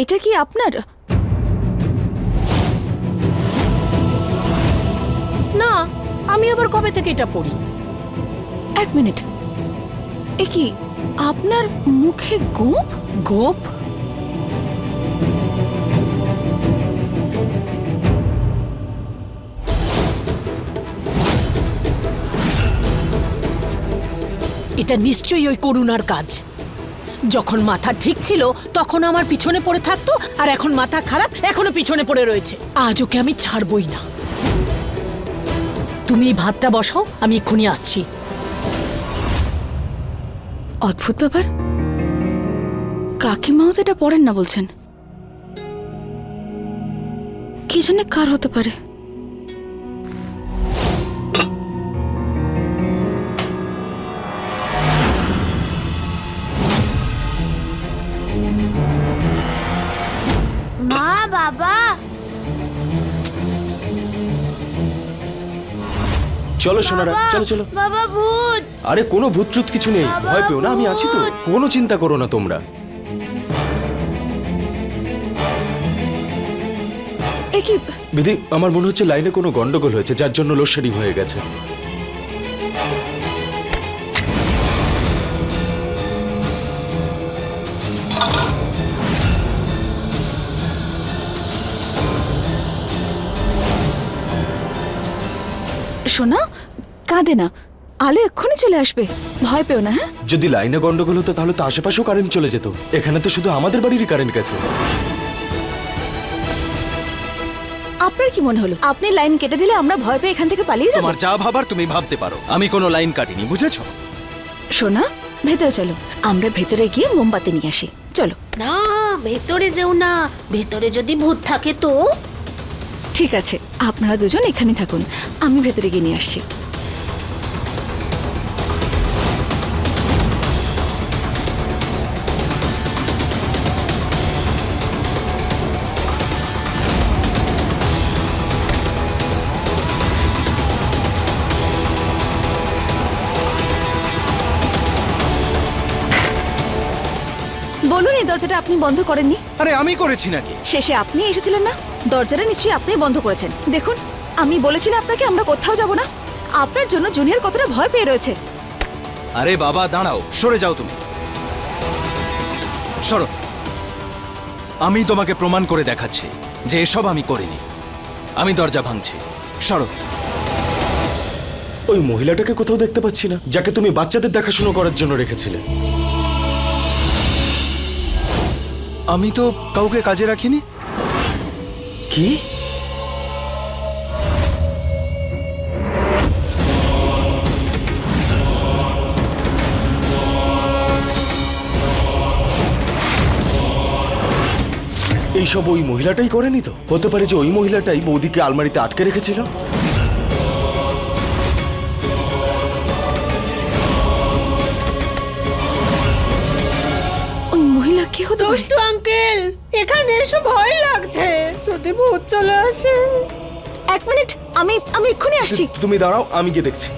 এটা কি আপনার? না আমি আবার কবে থেকে এটা পড়ি? এক মিনিট। এ কি আপনার মুখে গোপ? গোপ? এটা নিশ্চয়ই ওই করুণার কাজ। যখন মাথা ঠিক ছিল, তখন আমার পিছনে পড়ে থাকতো, আর এখন মাথা খারাপ, এখনও পিছনে পড়ে রয়েছে। আজ ওকে আমি ছাড়বই না। তুমি ভাতটা বসাও, আমি এক্ষুনি আসছি। অদ্ভুত ব্যাপার। কাকিমাও তো এটা পড়েন না বলছেন। কি জানে কার হতে পারে? চলো সোনারা চলো চলো। বাবা ভূত। আরে কোনো ভূত ট্রুত কিছু নেই। ভয় পেও না আমি আছি তো। কোনো চিন্তা করো না তোমরা। এ কি? আমার মনে হচ্ছে লাইনে কোনো গন্ডগোল হয়েছে যার জন্য লোডশেডিং হয়ে গেছে। শোনা কাঁদে না। আলো এক্ষুনি চলে আসবে। ভয় পেও না হ্যাঁ? যদি লাইনে গন্ডগোল হতো তাহলে তো আশেপাশেও কারেন্ট চলে যেত। এখানে তো শুধু আমাদের বাড়িরই কারেন্ট গেছে। আপনার কি মনে হলো? আপনি লাইন কেটে দিলে আমরা ভয় পেয়ে এখান থেকে পালিয়ে যাব। তোমার যা ভাবার তুমি ভাবতে পারো। আমি কোনো লাইন কাটিনি বুঝেছ? শোনা ভেতরে চলো। আমরা ভেতরে গিয়ে মোমবাতি নিয়ে আসি। চলো। না ভেতরে যেও না। ভেতরে যদি ভূত থাকে তো? ঠিক আছে আপনারা দুজন এখানে থাকুন। আমি ভেতরে গিয়ে নিয়ে আসছি। বলুন এই দরজাটা আপনি বন্ধ করেননি? আরে আমি করেছি নাকি? শেষে আপনি এসেছিলেন না? দরজাটা নিশ্চয়ই আপনি বন্ধ করেছেন। দেখুন আমি বলেছিলাম আপনাকে আমরা কোথাও যাব না। আপনার জন্য জুনিয়র কতটা ভয় পেয়ে রয়েছে। আরে বাবা দাঁড়াও সরে যাও তুমি। সরো। আমি তোমাকে প্রমাণ করে দেখাচ্ছি যে এসব আমি করিনি। আমি দরজা ভাঙছি। সরো। ওই মহিলাটাকে কোথাও দেখতে পাচ্ছি না যাকে তুমি বাচ্চাদের দেখাশুনো করার জন্য রেখেছিলে। আমি তো কাউকে কাজে রাখিনি। কি? এইসব ওই মহিলাটাই করেনি তো? হতে পারে যে ওই মহিলাটাই বৌদিকে আলমারিতে আটকে রেখেছিল। ওই মহিলা কি হতো দুষ্টু আঙ্কেল! এখানে এসে ভয় লাগছে। যদি ভূত চলে আসে। এক মিনিট আমি আমি এক্ষুনি আসছি। তুমি দাঁড়াও আমি গিয়ে দেখছি।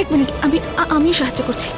এক মিনিট আমি আমি সাহায্য করছি।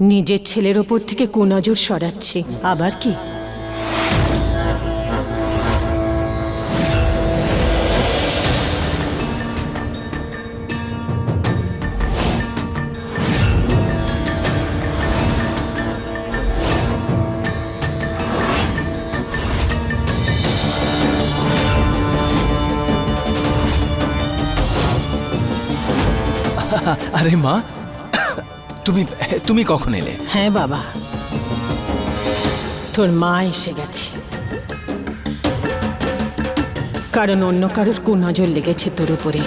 নিজের ছেলের ওপর থেকে কুনজর সরাচ্ছি। আবার কি? আরে মা তুমি তুমি কখন এলে? হ্যাঁ বাবা। তোর মা এসে গেছে। কারণ অন্য কারোর কুনজর লেগেছে তোর উপরে।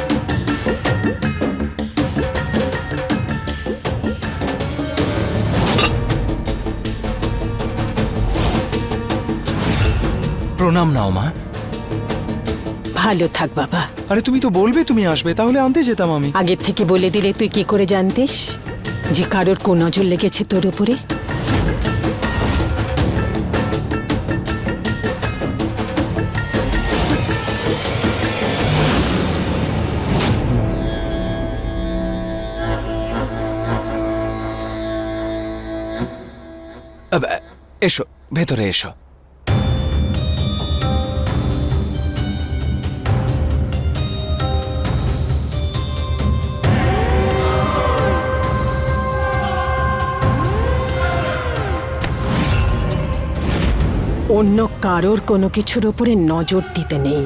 প্রণাম নাও মা। ভালো থাক বাবা। আরে তুমি তো বলবে তুমি আসবে তাহলে আনতে যেতাম আমি। আগের থেকে বলে দিলে তুই কি করে জানতিস? যে কারোর কোন কুনজর লেগেছে তোর উপরে? এসো ভেতরে এসো। অন্য কারোর কোনো কিছুর উপরে নজর দিতে নেই।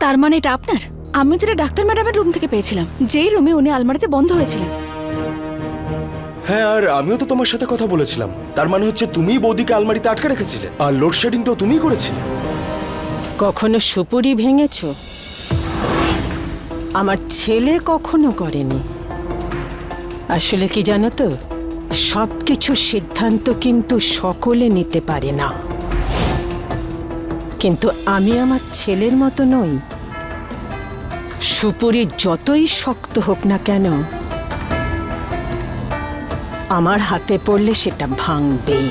তার মানে এটা আপনার? আমি তো ডাক্তার ম্যাডামের রুম থেকে পেয়েছিলাম। যেই রুমে উনি আলমারিতে বন্ধ হয়েছিলেন। হ্যাঁ আর আমিও তো তোমার সাথে কথা বলেছিলাম। তার মানে হচ্ছে তুমি বৌদিকে আলমারিতে আটকে রেখেছিলে, আর লোডশেডিংটাও তুমিই করেছিলে। কখনো সুপুরি ভেঙেছ? আমার ছেলে কখনো করেনি। আসলে কি জানো তো? সব কিছু সিদ্ধান্ত কিন্তু সকলে নিতে পারে না। কিন্তু আমি আমার ছেলের মতো নই। সুপুরি যতই শক্ত হোক না কেন আমার হাতে পড়লে সেটা ভাঙবেই।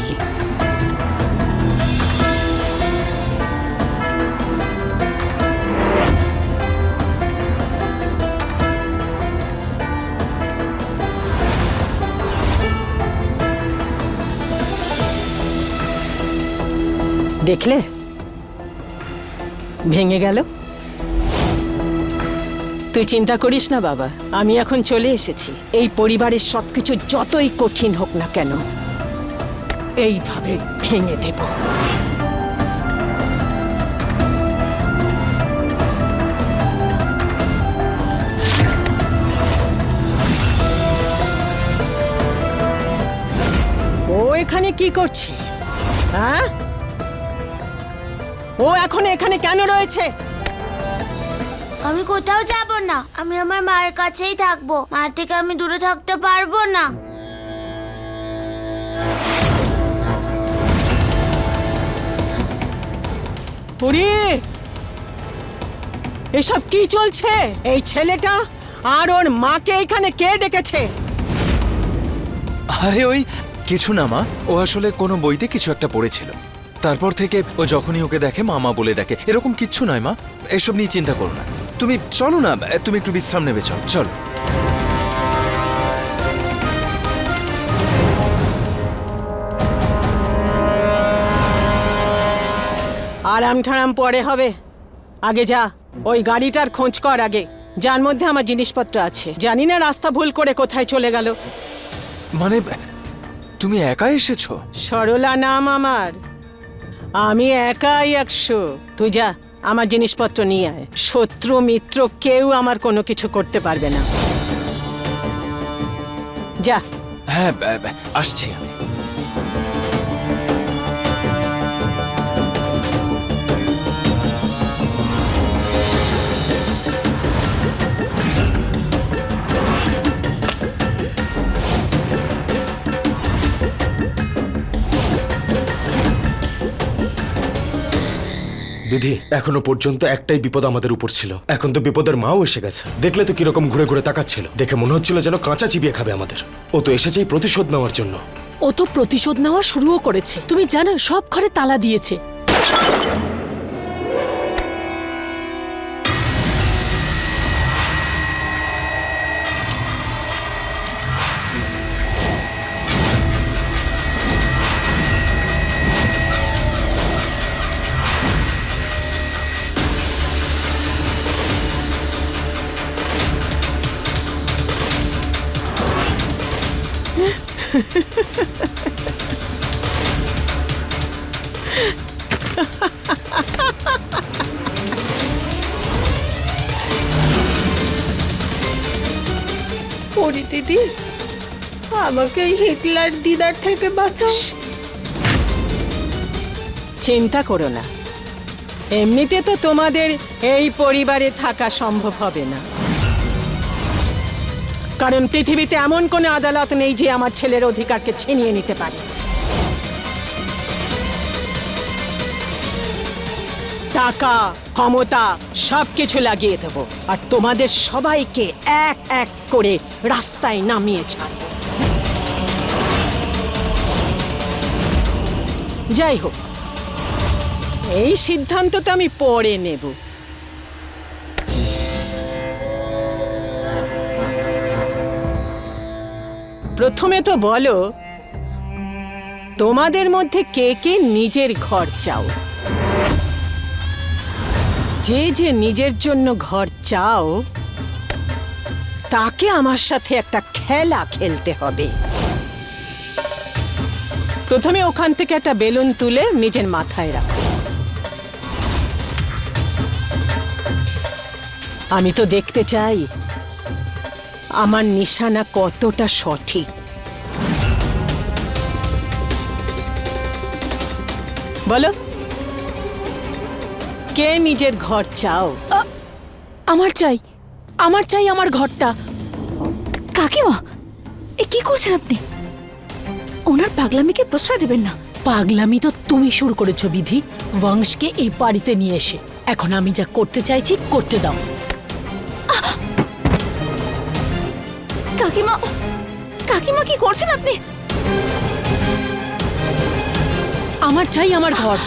দেখলে? ভেঙে গেল? তুই চিন্তা করিস না, বাবা। আমি এখন চলে এসেছি। এই পরিবারের সবকিছু যতই কঠিন হোক না কেন, এইভাবে ভেঙে দেব। ও এখানে কি করছে? হ্যাঁ? ও এখন এখানে কেন রয়েছে? আমি কোথাও যাব না আমি আমার মায়ের কাছেই থাকব। মায়ের থেকে আমি দূরে থাকতে পারব না। পুরি! এসব কি চলছে? এই ছেলেটা আর ওর মাকে এখানে কে ডেকেছে? আরে ওই কিছু না মা। ও আসলে কোনো বইতে কিছু একটা পড়েছিল। তারপর থেকে ও যখনই ওকে দেখে মামা বলে ডাকে। এরকম কিচ্ছু নয় মা। এসব নিয়ে চিন্তা করো না। তুমি চলো না তুমি একটু বিশ্রাম নেবে চল চলো। আরাম ঠারাম পরে হবে। আগে যা ওই গাড়িটার খোঁজ কর আগে। যার মধ্যে আমার জিনিসপত্র আছে। জানি না রাস্তা ভুল করে কোথায় চলে গেল। মানে তুমি একা এসেছ? সরলা নাম আমার। আমি একাই একশো। তুই যা। আমার জিনিসপত্র নিয়ে আয়। শত্রু, মিত্র, কেউ আমার কোনো কিছু করতে পারবে না। যা। হ্যাঁ আসছি আমি। বিধি এখনও পর্যন্ত একটাই বিপদ আমাদের উপর ছিল। এখন তো বিপদের মাও এসে গেছে। দেখলে তো কীরকম ঘুরে ঘুরে তাকাচ্ছিল। দেখে মনে হচ্ছিল যেন কাঁচা চিবিয়ে খাবে আমাদের। ও তো এসেছেই প্রতিশোধ নেওয়ার জন্য। ও তো প্রতিশোধ নেওয়া শুরুও করেছে। তুমি জানো, সব ঘরে তালা দিয়েছে। হিটলার দিদার থেকে বাঁচাও। চিন্তা করো না। এমনিতে তো তোমাদের এই পরিবারে থাকা সম্ভব হবে না। কারণ পৃথিবীতে এমন কোনো আদালত নেই যে আমার ছেলের অধিকারকে ছিনিয়ে নিতে পারে। টাকা, ক্ষমতা, সবকিছু লাগিয়ে দেবো। আর তোমাদের সবাইকে এক এক করে রাস্তায় নামিয়ে ছাড়বো। যাই হোক, এই সিদ্ধান্ত তো আমি পরে নেব। প্রথমে তো বলো, তোমাদের মধ্যে কে কে নিজের ঘর চাও? যে যে নিজের জন্য ঘর চাও, তাকে আমার সাথে একটা খেলা খেলতে হবে। প্রথমে ওখান থেকে একটা বেলুন তুলে নিজের মাথায় রাখো। আমি তো দেখতে চাই, আমার নিশানা কতটা সঠিক। বলো, কে নিজের ঘর চাও? আমার চাই আমার চাই আমার ঘরটা। কাকিমা, এ কি করছেন আপনি? ওনার পাগলামিকে প্রশ্রয় দেবেন না। পাগলামি তো তুমি শুরু করেছ, বিধি। বংশকে এই বাড়িতে নিয়ে এসে। এখন আমি যা করতে চাইছি, করতে দাও। কাকিমা কাকিমা কি করছেন আপনি? আমার চাই আমার ঘর।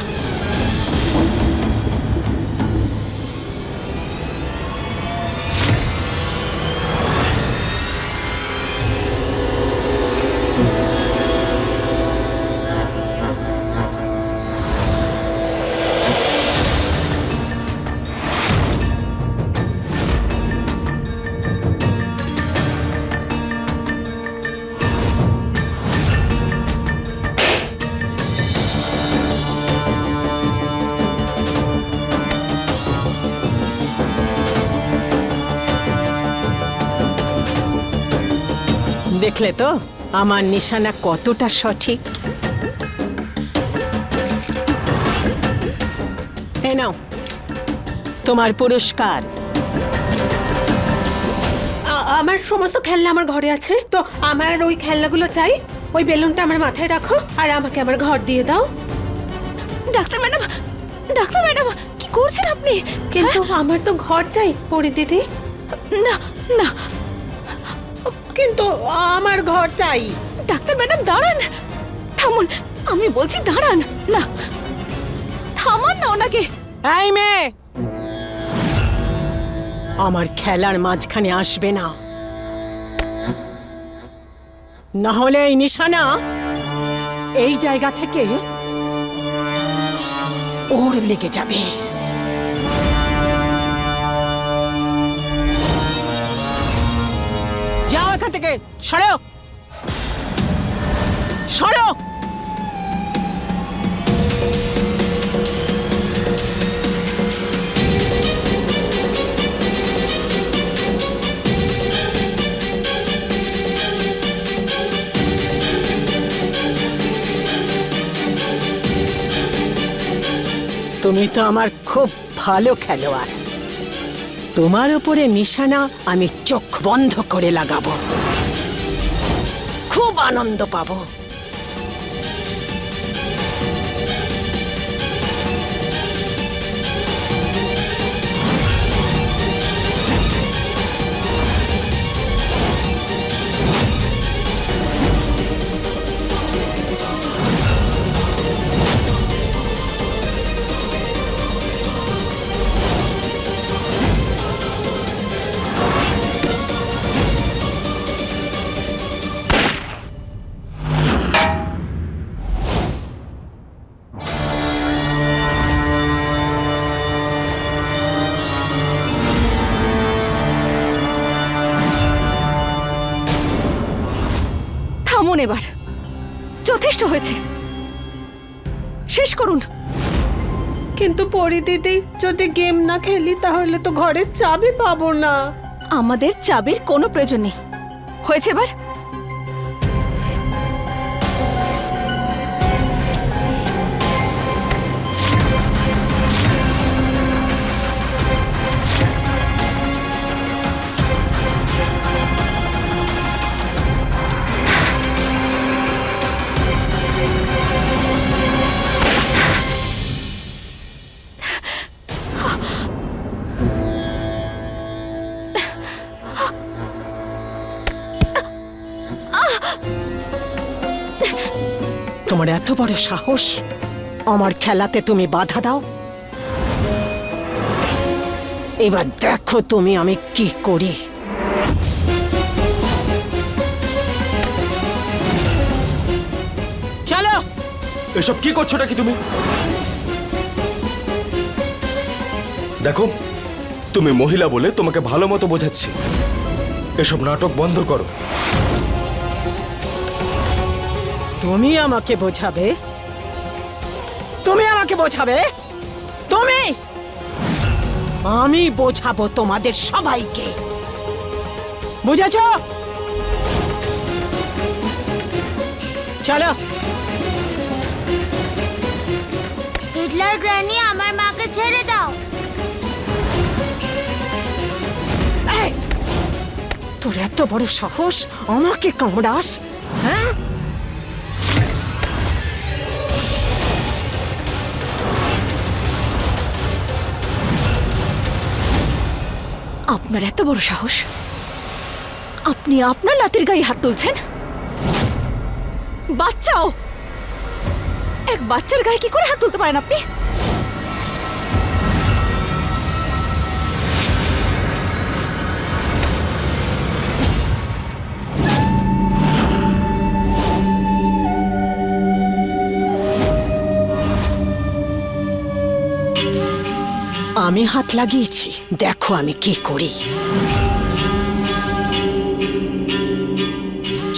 দেখলে তো? আমার নিশানা কতটা সঠিক? এই নাও তোমার পুরস্কার। আমার সমস্ত খেলনা আমার ঘরে আছে তো আমার ওই খেলনাগুলো চাই। ওই বেলুনটা আমার মাথায় রাখো আর আমাকে আমার ঘর দিয়ে দাও। ডাক্তার ম্যাডাম ডাক্তার ম্যাডাম কি করছেন আপনি? কিন্তু আমার তো ঘর চাই পরি দিদি না না কিন্তু আমার ঘর চাই। ডাক্তার ম্যাডাম দাঁড়ান। থামুন আমি বলছি দাঁড়ান। না থামান না ওনাকে। এই মেয়ে! আমার খেলার মাঝখানে আসবে না। না হলে এই নিশানা এই জায়গা থেকে ওর লেগে যাবে। তুমি তো আমার খুব ভালো খেলোয়াড়। তোমার উপরে নিশানা আমি চোখ বন্ধ করে লাগাবো। খুব আনন্দ পাবো। শেষ করুন। কিন্তু পরি দিদি যদি গেম না খেলি তাহলে তো ঘরের চাবি পাবো না। আমাদের চাবির কোনো প্রয়োজন নেই। হয়েছে এবার? তোমার এত বড় সাহস? আমার খেলাতে তুমি বাধা দাও? এবার দেখো তুমি আমি কি করি। চলো! এসব কি করছ নাকি তুমি? দেখো তুমি মহিলা বলে তোমাকে ভালো মতো বোঝাচ্ছি। এসব নাটক বন্ধ করো। তুমি আমাকে বোঝাবে? তুমি আমাকে বোঝাবে? তুমি? আমি বোঝাবো তোমাদের সবাইকে। বুঝেছ? চলো। হিটলার গ্র্যানি আমার মাকে ছেড়ে দাও। তোর এত বড় সাহস আমাকে কামড়াস। আপনার এত বড় সাহস? আপনি আপনার নাতির গায়ে হাত তুলছেন? বাচ্চাও! এক বাচ্চার গায়ে কি করে হাত তুলতে পারেন আপনি? আমি হাত লাগিয়েছি। দেখো আমি কি করি।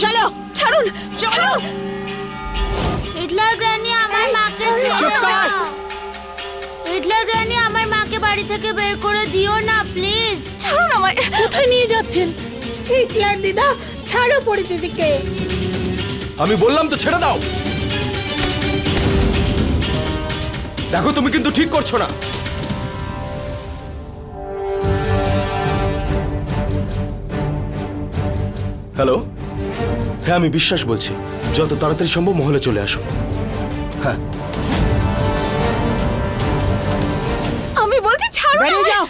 চলো ছাড়ুন চলো। হিটলার গ্র্যানি আমার মাকে। হিটলার গ্র্যানি আমার মাকে বাড়ি থেকে বের করে দিও না প্লিজ। ছাড়ুন আমায়। কোথায় নিয়ে যাচ্ছেন? হিটলার দিদা ছাড়ো পরি দিদিকে আমি বললাম তো ছেড়ে দাও। দেখো তুমি কিন্তু ঠিক করছ না। হ্যালো হ্যাঁ আমি বিশ্বাস বলছি। যত তাড়াতাড়ি সম্ভব মহলে চলে আসো। হ্যাঁ। আমি বলছি ছাড়ুন বেরিয়ে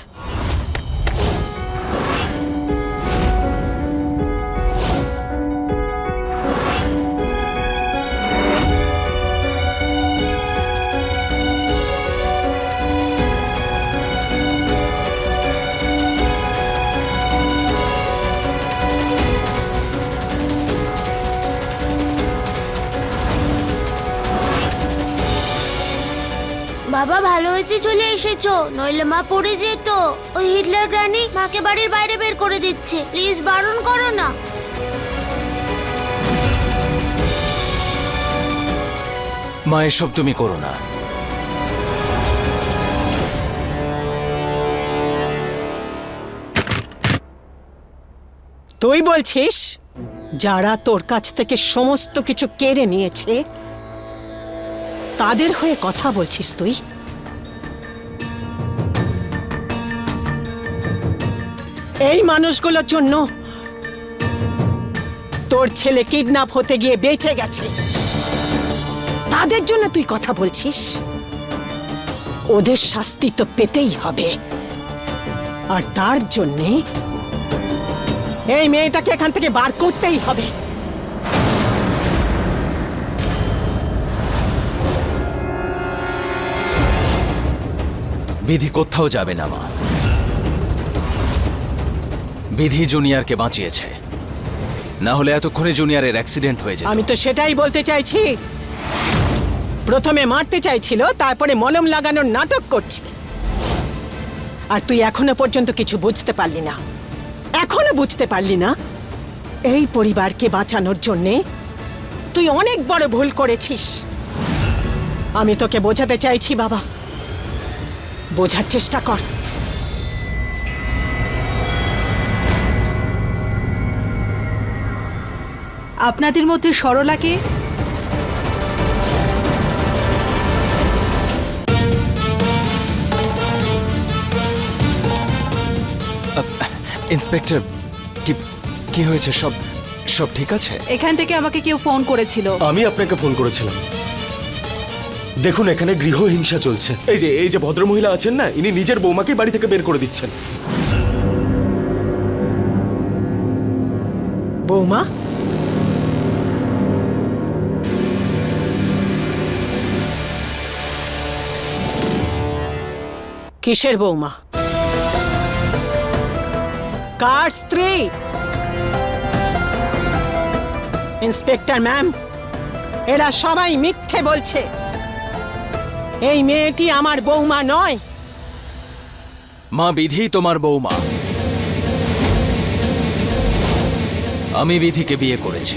বাবা ভালো হয়েছে চলে এসেছ নইলে মা পড়ে যেত। ওই হিটলার গ্র্যানি মাকে বাড়ির বাইরে বের করে দিচ্ছে প্লিজ বারণ করো না। মা এসব তুমি করো না। তুই বলছিস যারা তোর কাছ থেকে সমস্ত কিছু কেড়ে নিয়েছে তাদের হয়ে কথা বলছিস তুই? এই মানুষগুলোর জন্য তোর ছেলে কিডন্যাপ হতে গিয়ে বেঁচে গেছে। তাদের জন্য তুই কথা বলছিস? ওদের শাস্তি তো পেতেই হবে। আর তার জন্যে এই মেয়েটাকে এখান থেকে বার করতেই হবে। বিধি কোথাও যাবে না, মা। বিধি জুনিয়রকে বাঁচিয়েছে। না হলে এতক্ষণে জুনিয়রের অ্যাক্সিডেন্ট হয়ে যেত। আমি তো সেটাই বলতে চাইছি। প্রথমে মারতে চাইছিল, তারপরে মলম লাগানোর নাটক করছে। আর তুই এখনও পর্যন্ত কিছু বুঝতে পারলি না। এখনও বুঝতে পারলি না? এই পরিবারকে বাঁচানোর জন্যে তুই অনেক বড় ভুল করেছিস। আমি তোকে বোঝাতে চাইছি, বাবা। বোঝার চেষ্টা কর। আপনাদের মধ্যে সরলাকে ইন্সপেক্টর কি কি হয়েছে? সব সব ঠিক আছে? এখান থেকে আমাকে কেউ ফোন করেছিল। আমি আপনাকে ফোন করেছিলাম। দেখুন এখানে গৃহহিংসা চলছে। এই যে এই যে ভদ্রমহিলা আছেন না ইনি নিজের বৌমাকে বাড়ি থেকে বের করে দিচ্ছেন। বৌমা? কিসের বৌমা? কার স্ত্রী? ইন্সপেক্টর ম্যাম, এরা সবাই মিথ্যে বলছে। এই মেয়েটি আমার বৌমা নয়। মা বিধি তোমার বৌমা। আমি বিধিকে বিয়ে করেছি।